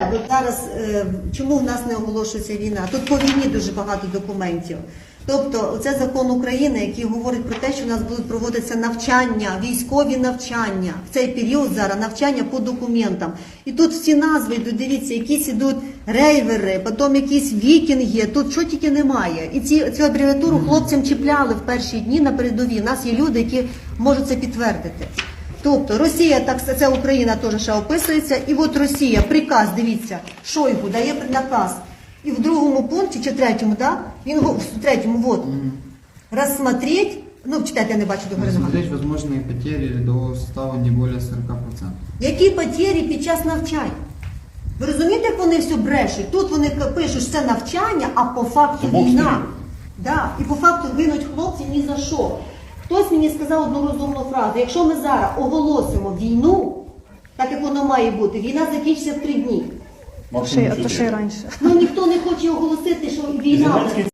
От зараз е, чому в нас не оголошується війна? Тут по війні дуже багато документів. Тобто, це закон України, який говорить про те, що у нас будуть проводитися навчання, військові навчання в цей період зараз навчання по документам. І тут всі назви йдуть, дивіться, якісь ідуть рейвери, потім якісь вікінги. Тут що тільки немає. І ці цю абревіатуру хлопцям чіпляли в перші дні на передовій. У нас є люди, які можуть це підтвердити. Тобто Росія, так це Україна теж ще описується. І от Росія, приказ, дивіться, Шойгу дає наказ. І в другому пункті чи третьому, да? Він го- в третьому, от, розсмотреть, ну читайте, я не бачу до. Рассмотреть возможные потери рядового состава не более 40%. Які потері під час навчань? Ви розумієте, як вони все брешуть? Тут вони пишуть, що це навчання, а по факту війна. Да. І по факту гинуть хлопці ні за що. Хтось мені сказав одну розумну фразу: якщо ми зараз оголосимо війну, так як воно має бути, війна закінчиться в три дні. Максимум Ще, а то ще й раніше. Ну ніхто не хоче оголосити, що війна. Зеленський